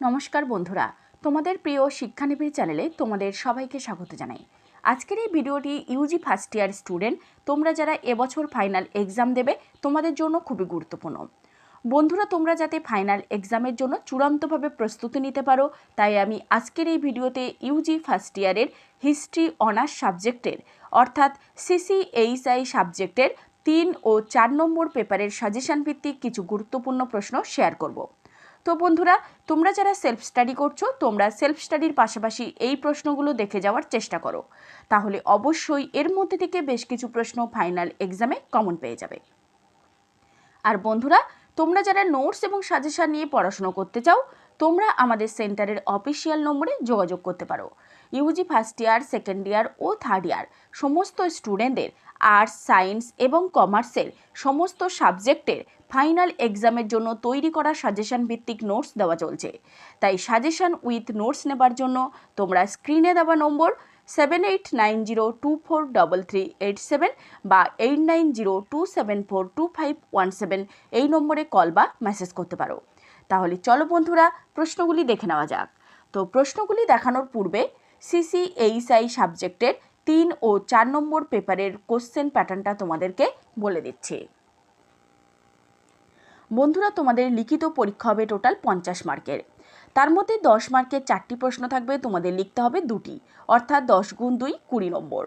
নমস্কার বন্ধুরা, তোমাদের প্রিয় শিক্ষানিবিড় চ্যানেলে তোমাদের সবাইকে স্বাগত জানাই। আজকের এই ভিডিওটি ইউজি ফার্স্ট ইয়ার স্টুডেন্ট তোমরা যারা এবছর ফাইনাল এক্সাম দেবে, তোমাদের জন্য খুবই গুরুত্বপূর্ণ। বন্ধুরা, তোমরা যাতে ফাইনাল এক্সামের জন্য চূড়ান্তভাবে প্রস্তুতি নিতে পারো, তাই আমি আজকের এই ভিডিওতে ইউজি ফার্স্ট ইয়ারের হিস্ট্রি অনার্স সাবজেক্টের অর্থাৎ সিসিএইচআই সাবজেক্টের তিন ও চার নম্বর পেপারের সাজেশন ভিত্তিক কিছু গুরুত্বপূর্ণ প্রশ্ন শেয়ার করব। তো বন্ধুরা, তোমরা যারা সেলফ স্টাডি করছ, তোমরা সেলফ স্টাডির পাশাপাশি এই প্রশ্নগুলো দেখে যাওয়ার চেষ্টা করো। তাহলে অবশ্যই এর মধ্যে থেকে বেশ কিছু প্রশ্ন ফাইনাল এক্সামে কমন পেয়ে যাবে। আর বন্ধুরা, তোমরা যারা নোটস এবং সাজেশন নিয়ে পড়াশুনো করতে চাও, তোমরা আমাদের সেন্টারের অফিসিয়াল নম্বরে যোগাযোগ করতে পারো। UG first year second year ও থার্ড ইয়ার সমস্ত স্টুডেন্টদের আর্টস সায়েন্স এবং কমার্সের সমস্ত সাবজেক্টের ফাইনাল এক্সামের জন্য তৈরি করা সাজেশন ভিত্তিক নোটস দেওয়া চলছে। তাই সাজেশন উইথ নোটস নেবার জন্য তোমরা স্ক্রিনে দেওয়া number seven eight nine zero two four double three eight seven বা eight nine zero two seven four two five one seven এই নম্বরে কল বা মেসেজ করতে পারো। তাহলে চলো বন্ধুরা, প্রশ্নগুলি দেখে নেওয়া যাক। তো প্রশ্নগুলি দেখানোর পূর্বে সিসিএইচআই সাবজেক্টের তিন ও চার নম্বর পেপারের কোশ্চেন প্যাটার্নটা তোমাদেরকে বলে দিচ্ছি। বন্ধুরা, তোমাদের লিখিত পরীক্ষা হবে টোটাল পঞ্চাশ মার্কের তার মধ্যে দশ মার্কের চারটি প্রশ্ন থাকবে, তোমাদের লিখতে হবে দুটি, অর্থাৎ দশ গুণ দুই, কুড়ি নম্বর।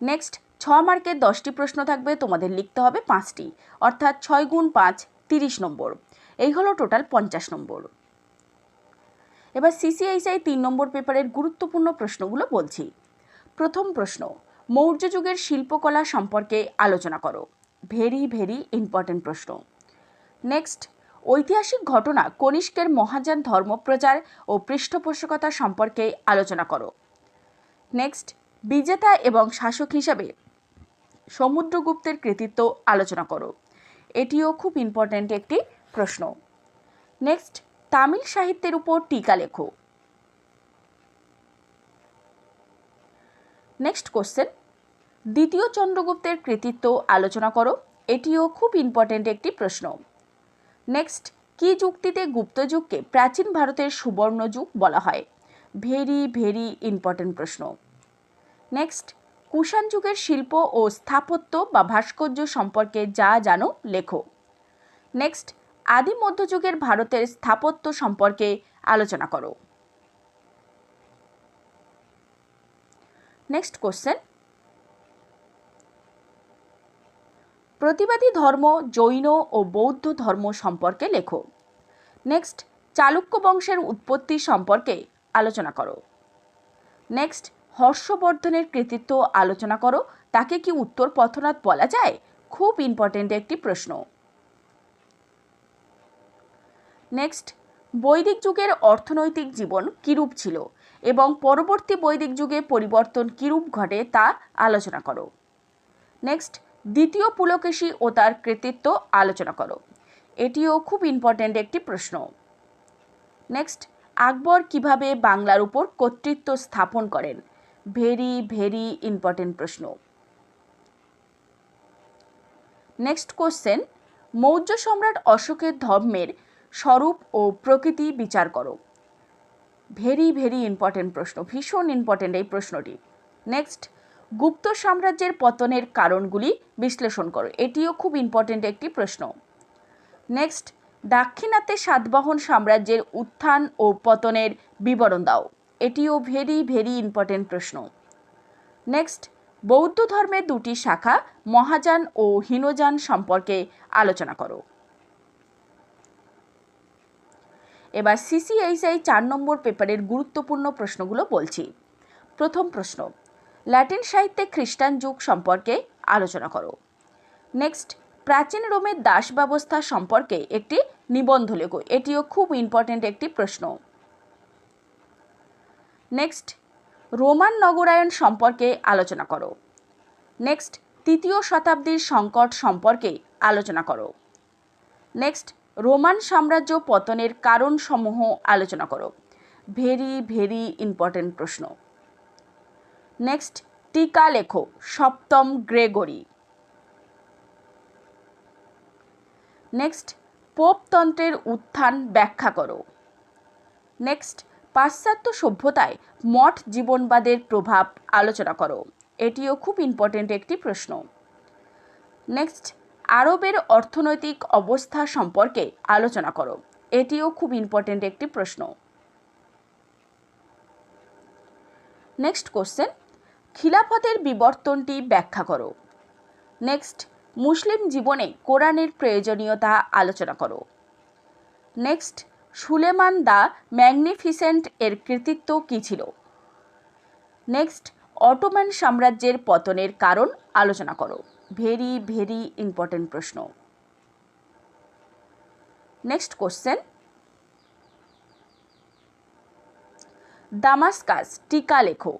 নেক্সট ছ মার্কের দশটি প্রশ্ন থাকবে, তোমাদের লিখতে হবে পাঁচটি, অর্থাৎ ছয় গুণ পাঁচ, তিরিশ নম্বর। এই হলো টোটাল পঞ্চাশ নম্বর। এবার সিসিআইসিআই তিন নম্বর পেপারের গুরুত্বপূর্ণ প্রশ্নগুলো বলছি। প্রথম প্রশ্ন, মৌর্য যুগের শিল্পকলা সম্পর্কে আলোচনা করো। ভেরি ভেরি ইম্পর্টেন্ট প্রশ্ন। নেক্সট ঐতিহাসিক ঘটনা কনিষ্কের মহাযান ধর্মপ্রচার ও পৃষ্ঠপোষকতা সম্পর্কে আলোচনা করো। নেক্সট বিজেতা এবং শাসক হিসাবে সমুদ্রগুপ্তের কৃতিত্ব আলোচনা করো। এটিও খুব ইম্পর্ট্যান্ট একটি প্রশ্ন। নেক্সট তামিল সাহিত্যের উপর টিকা লেখো। নেক্সট কোশ্চেন দ্বিতীয় চন্দ্রগুপ্তের কৃতিত্ব আলোচনা করো। এটিও খুব ইম্পর্ট্যান্ট একটি প্রশ্ন। নেক্সট কি যুক্তিতে গুপ্ত যুগকে প্রাচীন ভারতের সুবর্ণ যুগ বলা হয়? ভেরি ভেরি ইম্পর্ট্যান্ট প্রশ্ন। নেক্সট কুষাণ যুগের শিল্প ও স্থাপত্য বা ভাস্কর্য সম্পর্কে যা জানো, লেখো। নেক্সট আদি মধ্যযুগের ভারতের স্থাপত্য সম্পর্কে আলোচনা করো। নেক্সট কোশ্চেন প্রতিবাদী ধর্ম জৈন ও বৌদ্ধ ধর্ম সম্পর্কে লেখো। নেক্সট চালুক্য বংশের উৎপত্তি সম্পর্কে আলোচনা করো। নেক্সট হর্ষবর্ধনের কৃতিত্ব আলোচনা করো। তাকে কি উত্তর পথনাথ বলা যায়? খুব ইম্পর্টেন্ট একটি প্রশ্ন। নেক্সট বৈদিক যুগের অর্থনৈতিক জীবন কিরূপ ছিল এবং পরবর্তী বৈদিক যুগে পরিবর্তন কিরূপ ঘটে তা আলোচনা করো। নেক্সট দ্বিতীয় পুলকেশী ও তার কৃতিত্ব আলোচনা করো। এটিও খুব ইম্পর্ট্যান্ট একটি প্রশ্ন। নেক্সট আকবর কীভাবে বাংলার উপর কর্তৃত্ব স্থাপন করেন? ভেরি ভেরি ইম্পর্টেন্ট প্রশ্ন। নেক্সট কোশ্চেন মৌর্য সম্রাট অশোকের ধর্মের স্বরূপ ও প্রকৃতি বিচার করো। ভেরি ভেরি ইম্পর্টেন্ট প্রশ্ন, ভীষণ ইম্পর্টেন্ট এই প্রশ্নটি। নেক্সট গুপ্ত সাম্রাজ্যের পতনের কারণগুলি বিশ্লেষণ করো, এটিও খুব ইম্পর্টেন্ট একটি প্রশ্ন। নেক্সট দাক্ষিণাত্যে সাতবাহন সাম্রাজ্যের উত্থান ও পতনের বিবরণ দাও, এটিও ভেরি ভেরি ইম্পর্টেন্ট প্রশ্ন। নেক্সট বৌদ্ধ ধর্মের দুটি শাখা মহাযান ও হীনযান সম্পর্কে আলোচনা করো। এবার সিসিএইচআই চার নম্বর পেপারের গুরুত্বপূর্ণ প্রশ্নগুলো বলছি। প্রথম প্রশ্ন, ল্যাটিন সাহিত্যে খ্রিস্টান যুগ সম্পর্কে আলোচনা করো। নেক্সট, প্রাচীন রোমের দাস ব্যবস্থা সম্পর্কে একটি নিবন্ধ লেখো, এটিও খুব ইম্পর্ট্যান্ট একটি প্রশ্ন। নেক্সট, রোমান নগরায়ণ সম্পর্কে আলোচনা করো। নেক্সট, তৃতীয় শতাব্দীর সংকট সম্পর্কে আলোচনা করো। নেক্সট রোমান সাম্রাজ্য পতনের কারণসমূহ আলোচনা করো। ভেরি ভেরি ইম্পর্টেন্ট প্রশ্ন। নেক্সট, টিকা লেখো, সপ্তম গ্রেগরি। নেক্সট পোপতন্ত্রের উত্থান ব্যাখ্যা করো। নেক্সট, পাশ্চাত্য সভ্যতায় মঠ জীবনবাদের প্রভাব আলোচনা করো। এটিও খুব ইম্পর্টেন্ট একটি প্রশ্ন। নেক্সট আরবের অর্থনৈতিক অবস্থা সম্পর্কে আলোচনা করো। এটিও খুব ইম্পর্টেন্ট একটি প্রশ্ন। নেক্সট কোশ্চেন খিলাফতের বিবর্তনটি ব্যাখ্যা করো। নেক্সট মুসলিম জীবনে কোরআনের প্রয়োজনীয়তা আলোচনা করো। নেক্সট সুলেমান দা ম্যাগনিফিসেন্ট এর কৃতিত্ব কী ছিল? নেক্সট অটোম্যান সাম্রাজ্যের পতনের কারণ আলোচনা করো। ভেরি ভেরি ইম্পর্টেন্ট প্রশ্ন। নেক্সট কোশ্চেন দামাস্কাস টিকা লেখো।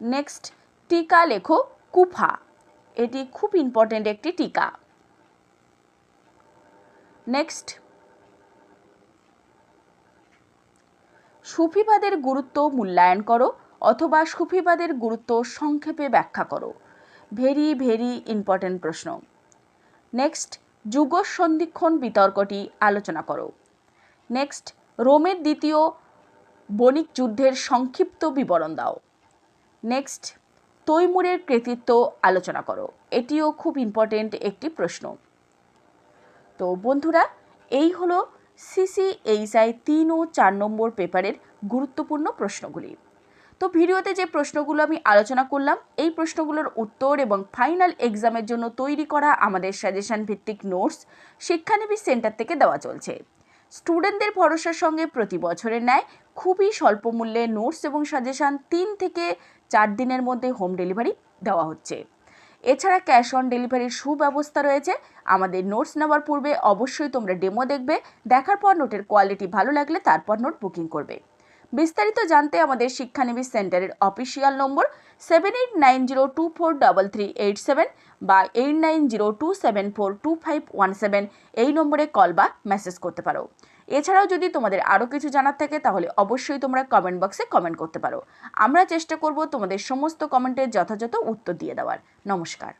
নেক্সট টিকা লেখো কুফা। এটি খুব ইম্পর্টেন্ট একটি টিকা। নেক্সট সুফিবাদের গুরুত্ব মূল্যায়ন করো অথবা সুফিবাদের গুরুত্ব সংক্ষেপে ব্যাখ্যা করো। ভেরি ভেরি ইম্পর্টেন্ট প্রশ্ন। নেক্সট যুগ সন্ধিক্ষণ বিতর্কটি আলোচনা করো। নেক্সট রোমের দ্বিতীয় বণিক যুদ্ধের সংক্ষিপ্ত বিবরণ দাও। নেক্সট তৈমুরের কৃতিত্ব আলোচনা করো। এটিও খুব ইম্পর্টেন্ট একটি প্রশ্ন। তো বন্ধুরা, এই হলো সিসিএইচআই তিন ও চার নম্বর পেপারের গুরুত্বপূর্ণ প্রশ্নগুলি। তো ভিডিওতে যে প্রশ্নগুলো আমি আলোচনা করলাম, এই প্রশ্নগুলোর উত্তর এবং ফাইনাল এক্সামের জন্য তৈরি করা আমাদের সাজেশন ভিত্তিক নোটস শিক্ষানবী সেন্টার থেকে দেওয়া চলছে। স্টুডেন্টদের ভরসার সঙ্গে প্রতি বছরের ন্যায় খুবই স্বল্প মূল্যে নোটস এবং সাজেশান তিন থেকে চার দিনের মধ্যে হোম ডেলিভারি দেওয়া হচ্ছে। এছাড়া ক্যাশ অন ডেলিভারির সুব্যবস্থা রয়েছে। আমাদের নোটস নেওয়ার পূর্বে অবশ্যই তোমরা ডেমো দেখবে, দেখার পর নোটের কোয়ালিটি ভালো লাগলে তারপর নোট বুকিং করবে। বিস্তারিত জানতে আমাদের শিক্ষানবী সেন্টারের official number seven eight nine zero two four double three eight seven বা eight nine zero two seven four two five one seven এই নম্বরে কল বা মেসেজ করতে পারো। এছাড়াও যদি তোমাদের আরও কিছু জানার থাকে, তাহলে অবশ্যই তোমরা কমেন্ট বক্সে কমেন্ট করতে পারো। আমরা চেষ্টা করব তোমাদের সমস্ত কমেন্টের যথাযথ উত্তর দিয়ে দেওয়ার। নমস্কার।